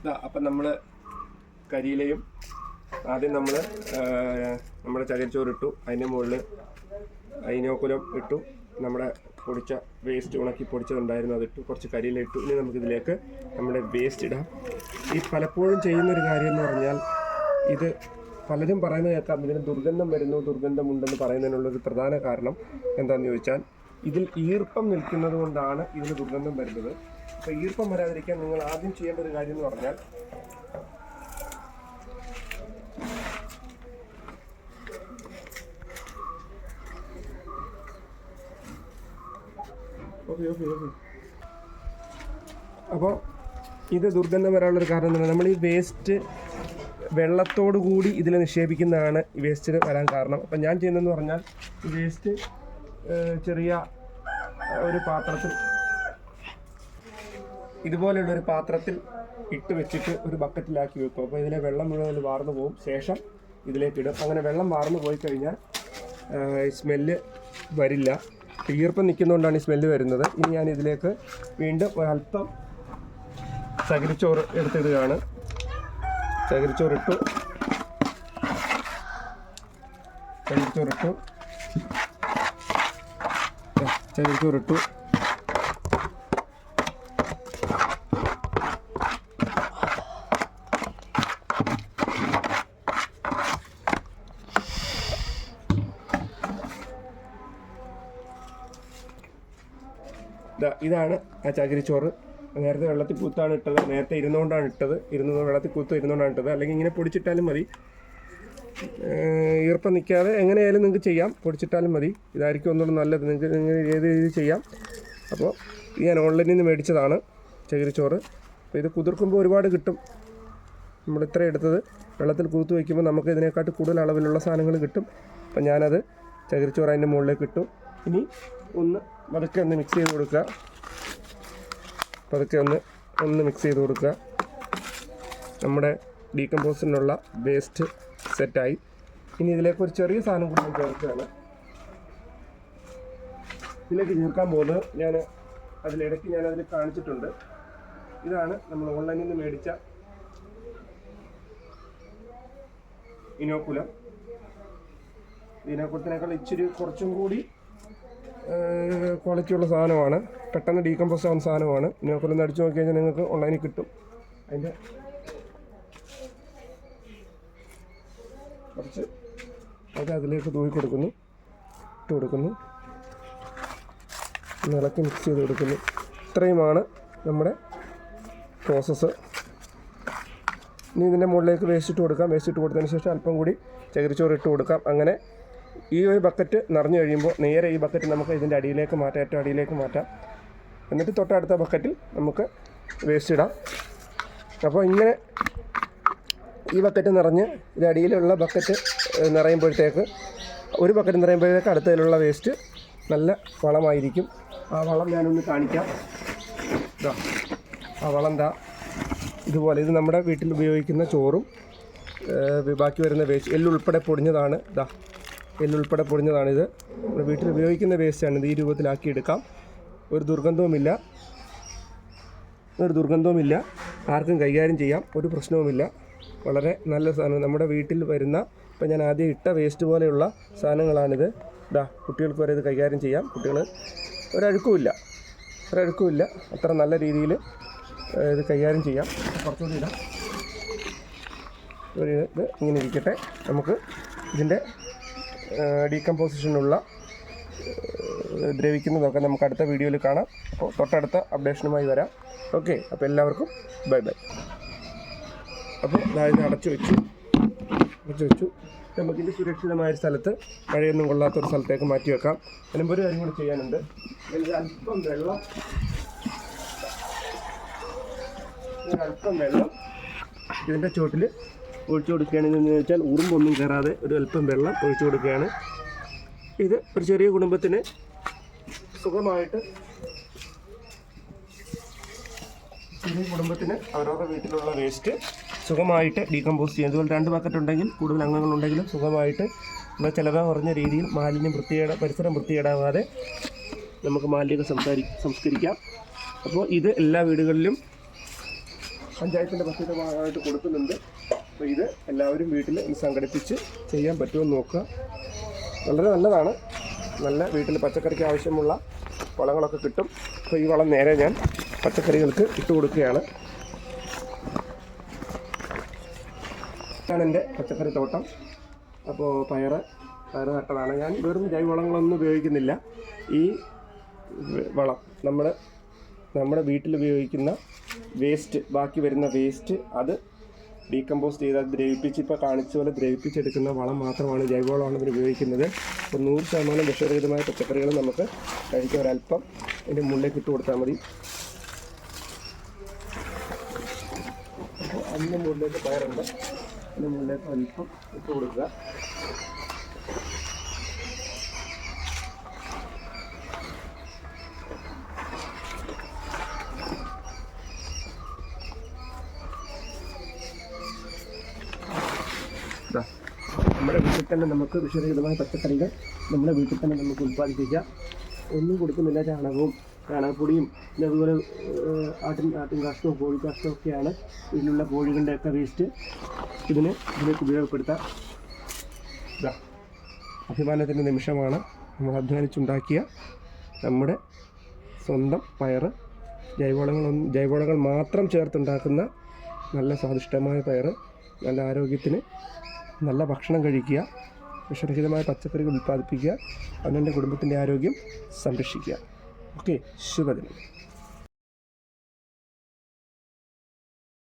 ഇതാ അപ്പം നമ്മൾ കരിയിലയും ആദ്യം നമ്മൾ നമ്മുടെ ചകിരിച്ചോറ് ഇട്ടു അതിന്റെ മുകളിൽ അയിനോക്കുലം ഇട്ടു നമ്മുടെ പൊടിച്ച വേസ്റ്റ് ഉണക്കി പൊടിച്ചതുണ്ടായിരുന്നു അതിട്ടു കുറച്ച് കരിയില ഇട്ടു ഇനി നമുക്കിതിലേക്ക് നമ്മുടെ വേസ്റ്റ് ഇടാം. ഈ പലപ്പോഴും ചെയ്യുന്നൊരു കാര്യം എന്ന് പറഞ്ഞാൽ ഇത് പലരും പറയുന്നത് കേൾക്കാം ഇതിന് ദുർഗന്ധം വരുന്നു ദുർഗന്ധമുണ്ടെന്ന് പറയുന്നതിനുള്ളൊരു പ്രധാന കാരണം എന്താണെന്ന് ചോദിച്ചാൽ ഇതിൽ ഈർപ്പം നിൽക്കുന്നത് കൊണ്ടാണ് ഇതിന് ദുർഗന്ധം വരുന്നത്. അപ്പോൾ ഈർപ്പം വരാതിരിക്കാൻ നിങ്ങൾ ആദ്യം ചെയ്യേണ്ട ഒരു കാര്യം എന്ന് പറഞ്ഞാൽ അപ്പോൾ ഇത് ദുർഗന്ധം വരാനുള്ളൊരു കാരണം എന്താണ് നമ്മൾ ഈ വേസ്റ്റ് വെള്ളത്തോടു കൂടി ഇതിൽ നിക്ഷേപിക്കുന്നതാണ് ഈ വേസ്റ്റിന് വരാൻ കാരണം. അപ്പം ഞാൻ ചെയ്യുന്നതെന്ന് പറഞ്ഞാൽ വേസ്റ്റ് ചെറിയ ഒരു പാത്രത്തിൽ ഇതുപോലെയുള്ള ഒരു പാത്രത്തിൽ ഇട്ട് വെച്ചിട്ട് ഒരു ബക്കറ്റിലാക്കി വെക്കും. അപ്പോൾ ഇതിലെ വെള്ളം മുഴുവൻ വാർന്നു പോകും. ശേഷം ഇതിലേക്ക് ഇടും. അങ്ങനെ വെള്ളം വാർന്നു പോയി കഴിഞ്ഞാൽ സ്മെല്ല് വരില്ല. ഈർപ്പം നിൽക്കുന്നതുകൊണ്ടാണ് ഈ സ്മെല്ല് വരുന്നത്. ഇനി ഞാൻ ഇതിലേക്ക് വീണ്ടും ഒരല്പം ചകിരിച്ചോറ് എടുത്തിടുകയാണ്. ചകിരിച്ചോറിട്ടു. ചകിരിച്ചോറിട്ടു. ചകിരിച്ചോറിട്ടു. ഇതാണ് ആ ചകിരിച്ചോറ് നേരത്തെ വെള്ളത്തിൽ കൂത്താണ് ഇട്ടത്. നേരത്തെ ഇരുന്നുകൊണ്ടാണ് ഇട്ടത്. ഇരുന്ന് വെള്ളത്തിൽ കൂത്ത് ഇരുന്നുകൊണ്ടാണ് ഇട്ടത്. അല്ലെങ്കിൽ ഇങ്ങനെ പൊടിച്ചിട്ടാലും മതി. ഈർപ്പം നിൽക്കാതെ എങ്ങനെയായാലും നിങ്ങൾക്ക് ചെയ്യാം. പൊടിച്ചിട്ടാലും മതി. ഇതായിരിക്കും ഒന്നുകൂടെ നല്ലത്. നിങ്ങൾക്ക് നിങ്ങൾ ഏത് രീതിയിൽ ചെയ്യാം. അപ്പോൾ ഞാൻ ഓൺലൈനിൽ നിന്ന് മേടിച്ചതാണ് ചകിരിച്ചോറ് അപ്പോൾ ഇത് കുതിർക്കുമ്പോൾ ഒരുപാട് കിട്ടും. നമ്മൾ ഇത്ര എടുത്തത്. വെള്ളത്തിൽ കൂത്ത് വയ്ക്കുമ്പോൾ നമുക്ക് ഇതിനെക്കാട്ട് കൂടുതൽ അളവിലുള്ള സാധനങ്ങൾ കിട്ടും. അപ്പം ഞാനത് ചകിരിച്ചോറ് അതിന്റെ മുകളിലേക്ക് ഇട്ടു. ഇനി ഒന്ന് പതുക്കെ ഒന്ന് മിക്സ് ചെയ്ത് കൊടുക്കുക. പതുക്കെ ഒന്ന് ഒന്ന് മിക്സ് ചെയ്ത് കൊടുക്കുക. നമ്മുടെ ഡീകമ്പോസിനുള്ള വേസ്റ്റ് സെറ്റായി ഇനി ഇതിലേക്ക് ഒരു ചെറിയ സാധനം കൂടി ചേർക്കുകയാണ് ഇതിലേക്ക് ചേർക്കാൻ പോകുന്നത് ഞാൻ അതിലിടയ്ക്ക് ഞാൻ അതിൽ കാണിച്ചിട്ടുണ്ട്. ഇതാണ് നമ്മൾ ഓൺലൈനിൽ നിന്ന് മേടിച്ച ഇനോക്കുലം. ഇനോക്കുലത്തിനേക്കാൾ ഇച്ചിരി കുറച്ചും കൂടി ക്വാളിറ്റി ഉള്ള സാധനമാണ്. പെട്ടെന്ന് ഡീകമ്പോസ് ആവുന്ന സാധനമാണ്. നിങ്ങൾക്കൊന്ന് അടിച്ചു നോക്കി കഴിഞ്ഞാൽ നിങ്ങൾക്ക് ഓൺലൈനിൽ കിട്ടും. അതിന്റെ കുറച്ച് അത് അതിലേക്ക് തൂക്കി കൊടുക്കുന്നു. ഇട്ട് കൊടുക്കുന്നു. ഇളക്കി മിക്സ് ചെയ്ത് കൊടുക്കുന്നു. ഇത്രയുമാണ് നമ്മുടെ പ്രോസസ്സ് ഇനി ഇതിന്റെ മുകളിലേക്ക് വേസ്റ്റ് ഇട്ട് കൊടുക്കാം. വേസ്റ്റ് ഇട്ട് കൊടുത്തതിന് ശേഷം അല്പം കൂടി ചകിരിച്ചോറ് ഇട്ട് കൊടുക്കാം. അങ്ങനെ ഈ ഒരു ബക്കറ്റ് നിറഞ്ഞു കഴിയുമ്പോൾ നേരെ ഈ ബക്കറ്റ് നമുക്ക് ഇതിന്റെ അടിയിലേക്ക് മാറ്റാം ഏറ്റവും അടിയിലേക്ക് മാറ്റാം. എന്നിട്ട് തൊട്ടടുത്ത ബക്കറ്റിൽ നമുക്ക് വേസ്റ്റ് ഇടാം. അപ്പോൾ ഇങ്ങനെ ഈ ബക്കറ്റ് നിറഞ്ഞ് ഇത് അടിയിലുള്ള ബക്കറ്റ് നിറയുമ്പോഴത്തേക്ക് ഒരു ബക്കറ്റ് നിറയുമ്പോഴത്തേക്ക് അടുത്തതിലുള്ള വേസ്റ്റ് നല്ല വളമായിരിക്കും. ആ വളം ഞാനൊന്ന് കാണിക്കാം. ഇതാ ആ വളം എന്താ ഇതുപോലെ ഇത് നമ്മുടെ വീട്ടിൽ ഉപയോഗിക്കുന്ന ചോറും ബാക്കി വരുന്ന വേസ്റ്റ് എല്ലുൾപ്പെടെ പൊടിഞ്ഞതാണ്. ഇതാ എല്ലുൾപ്പെടെ പൊടിഞ്ഞതാണിത്. നമ്മുടെ വീട്ടിൽ ഉപയോഗിക്കുന്ന വേസ്റ്റാണ് ഇത് ഈ രൂപത്തിലാക്കി എടുക്കാം ഒരു ദുർഗന്ധവുമില്ല. ഒരു ദുർഗന്ധവുമില്ല. ആർക്കും കൈകാര്യം ചെയ്യാം. ഒരു പ്രശ്നവുമില്ല. വളരെ നല്ല സാധനം. നമ്മുടെ വീട്ടിൽ വരുന്ന ഇപ്പം ഞാൻ ആദ്യം ഇട്ട വേസ്റ്റ് പോലെയുള്ള സാധനങ്ങളാണിത്. ഇതാ കുട്ടികൾക്ക് വരെ ഇത് കൈകാര്യം ചെയ്യാം. കുട്ടികൾ ഒരഴുക്കുമില്ല. ഒരഴുക്കുമില്ല. അത്ര നല്ല രീതിയിൽ ഇത് കൈകാര്യം ചെയ്യാം. കുറച്ചുകൂടി ഇടാം. ഒരു ഇത് ഇങ്ങനെ ഇരിക്കട്ടെ. നമുക്ക് ഇതിന്റെ ഡീകമ്പോസിഷനുള്ള ദ്രവിക്കുന്നതൊക്കെ നമുക്ക് അടുത്ത വീഡിയോയിൽ കാണാം. അപ്പോൾ തൊട്ടടുത്ത അപ്ഡേഷനുമായി വരാം. ഓക്കെ അപ്പോൾ എല്ലാവർക്കും ബൈ ബൈ. അപ്പോൾ അതായത് അടച്ചു വെച്ചു. അടച്ചു വെച്ചു. നമുക്കിത് സുരക്ഷിതമായ സ്ഥലത്ത് മഴയൊന്നും കൊള്ളാത്ത ഒരു സ്ഥലത്തേക്ക് മാറ്റി വെക്കാം. അതിനുമ്പോൾ ഒരു കാര്യങ്ങൾ ചെയ്യാനുണ്ട്. അല്പം വെള്ളം. അല്പം വെള്ളം ഇതിന്റെ ചോട്ടിൽ ഒഴിച്ചു കൊടുക്കുകയാണെന്ന് വെച്ചാൽ ഉറുമ്പൊന്നും കയറാതെ ഒരു അല്പം വെള്ളം ഒഴിച്ചു കൊടുക്കുകയാണ്. ഇത് ഒരു ചെറിയ കുടുംബത്തിന് സുഖമായിട്ട് ചെറിയ കുടുംബത്തിന് അവരവരുടെ വീട്ടിലുള്ള വേസ്റ്റ് സുഖമായിട്ട് ഡീകമ്പോസ് ചെയ്യും. അതുപോലെ രണ്ട് ബക്കറ്റ് ഉണ്ടെങ്കിൽ കൂടുതൽ അംഗങ്ങളുണ്ടെങ്കിലും സുഖമായിട്ട് നമ്മൾ ചിലവ് കുറഞ്ഞ രീതിയിൽ മാലിന്യം വൃത്തികേട പരിസരം വൃത്തികേടാവാതെ നമുക്ക് മാലിന്യം സംസാരി സംസ്കരിക്കാം. അപ്പോൾ ഇത് എല്ലാ വീടുകളിലും പഞ്ചായത്തിന്റെ പദ്ധതിയുടെ ഭാഗമായിട്ട് കൊടുക്കുന്നുണ്ട്. അപ്പോൾ ഇത് എല്ലാവരും വീട്ടിൽ സംഘടിപ്പിച്ച് ചെയ്യാൻ പറ്റുമെന്ന് നോക്കുക. വളരെ നല്ലതാണ്. നല്ല വീട്ടിൽ പച്ചക്കറിക്ക് ആവശ്യമുള്ള വളങ്ങളൊക്കെ കിട്ടും. അപ്പോൾ ഈ വളം നേരെ ഞാൻ പച്ചക്കറികൾക്ക് ഇട്ട് കൊടുക്കുകയാണ്. ഇതാണ് എന്റെ പച്ചക്കറി തോട്ടം. അപ്പോൾ പയറ് പയർ നട്ടതാണ്. ഞാൻ വെറും ജൈവവളങ്ങളൊന്നും ഉപയോഗിക്കുന്നില്ല. ഈ വളം നമ്മൾ നമ്മുടെ വീട്ടിൽ ഉപയോഗിക്കുന്ന വേസ്റ്റ് ബാക്കി വരുന്ന വേസ്റ്റ് അത് ഡീകമ്പോസ്റ്റ് ചെയ്ത് ദ്രവിപ്പിച്ച് ഇപ്പോൾ കാണിച്ച പോലെ ദ്രവിപ്പിച്ചെടുക്കുന്ന വളം മാത്രമാണ് ജൈവവളമാണ് ഇതിന് ഉപയോഗിക്കുന്നത്. അപ്പോൾ നൂറ് ശതമാനം വിഷരഹിതമായ പച്ചക്കറികൾ നമുക്ക് കഴിക്കാൻ ഒരല്പം ഇതിന്റെ മുകളിലേക്ക് ഇട്ട് കൊടുത്താൽ മതി. അപ്പോൾ അതിന്റെ മുകളിലേക്ക് പയറുണ്ട്. അതിന്റെ മുകളിലേക്ക് അല്പം ഇട്ട് കൊടുക്കുക. നമ്മുടെ വീട്ടിൽ തന്നെ നമുക്ക് വിഷരഹിതമായ പച്ചക്കറികൾ നമ്മുടെ വീട്ടിൽ തന്നെ നമുക്ക് ഉൽപ്പാദിപ്പിക്കാം. ഒന്നും കൊടുക്കുന്നില്ല. ചാണകവും ചാണകപ്പൊടിയും പിന്നെ അതുപോലെ ആട്ടിൻ ആട്ടിൻ കാഷ്ടവും കോഴി കാഷ്ടവും ഒക്കെയാണ് ഇതിലുള്ള കോഴികളുടെ ഒക്കെ വേസ്റ്റ് ഇതിന് ഇതിലേക്ക് ഉപയോഗപ്പെടുത്താം. അഭിമാനത്തിന്റെ നിമിഷമാണ് നമ്മൾ അധ്വാനിച്ചുണ്ടാക്കിയ നമ്മുടെ സ്വന്തം പയർ ജൈവവളങ്ങളൊന്നും ജൈവവളങ്ങൾ മാത്രം ചേർത്തുണ്ടാക്കുന്ന നല്ല സ്വാദിഷ്ടമായ പയർ നല്ല ആരോഗ്യത്തിന് നല്ല ഭക്ഷണം കഴിക്കുക വിഷരഹിതമായ പച്ചക്കറികൾ ഉൽപ്പാദിപ്പിക്കുക അതിന്റെ കുടുംബത്തിന്റെ ആരോഗ്യം സംരക്ഷിക്കുക. ഓക്കെ ശുഭദിനം.